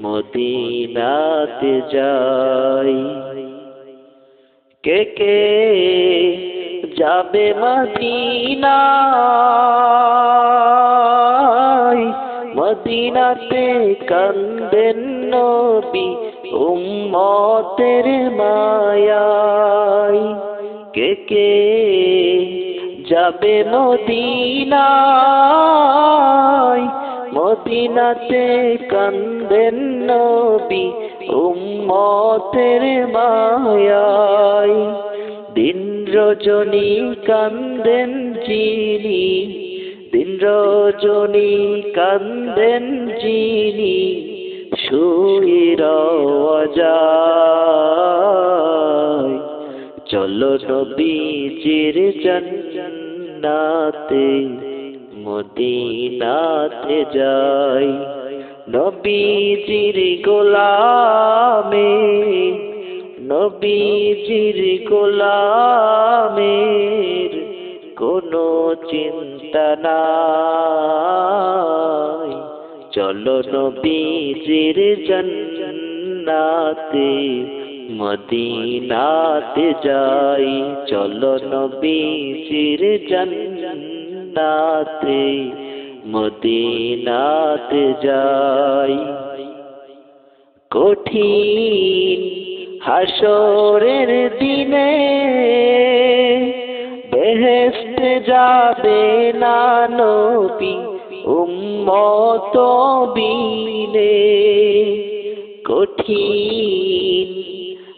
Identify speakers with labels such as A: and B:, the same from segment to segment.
A: মদিনাতে যাই। কে কে যাবে মদিনায়? মদিনাতে কান্দেন নবী উম্মতের মায়ায়। কে কে যাবে মদিনায়? মদিনাতে কান্দেন নবী উম্মতের মায়ায়। দিন রজনী কান্দেন যিনি, দিন রজনী কান্দেন যিনি, শুয়ে যায় চলো নবীজির জান্নাতে মদিনাতে যাই। নবীজির গোলামে, নবীজির গোলামের কোনো চিন্তা নাই। চলো নবীজির জান্নাতে, মদিনাতে যাই। চলো নবীজির জান্নাতে মদিনাতে যাই। কঠিন হাসরের দিনে বেহেস্তে যাবে না নবী কঠিন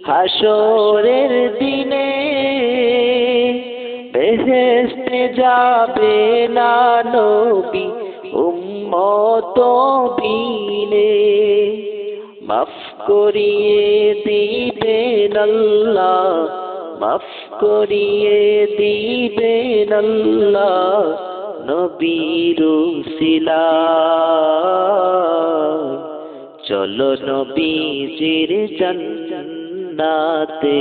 A: হাসরের দিনে বেহেস্তে যাবে না নবী, উম্মত বিনে। মাফ করিয়ে দিবেন আল্লাহ, মাফ করিয়ে দিবেন আল্লাহ, নবীর শিলা চলো নবীজির জান্নাতে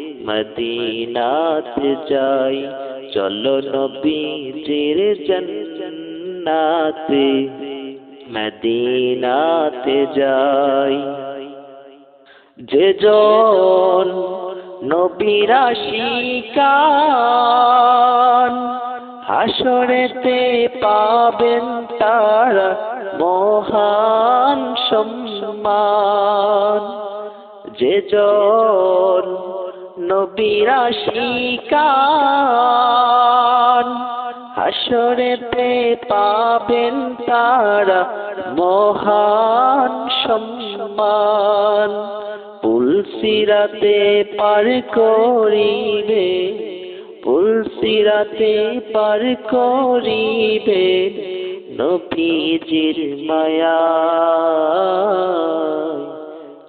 A: মদিনাতে যাই, চলো নবীজির জান্নাতে, মদিনাতে যাই। যে জন নবীরা শিকান হাসরেতে পাবেন তারা মহান সম্মান। যে জন নবীরা হাসরেতে পাবেন তারা মহান সম্মান। পুলসিরাতে পার করিবে পুলসিরাতে পার করিবে নবীজির মায়া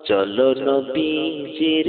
A: চলো নবীজির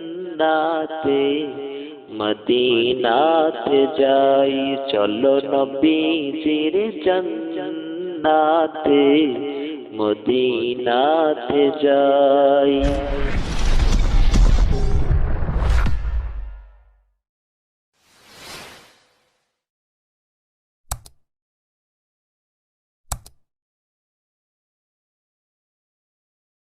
A: মদিনাতে যাই। চলো নবীজির জন্নাতে মদিনাতে যাই।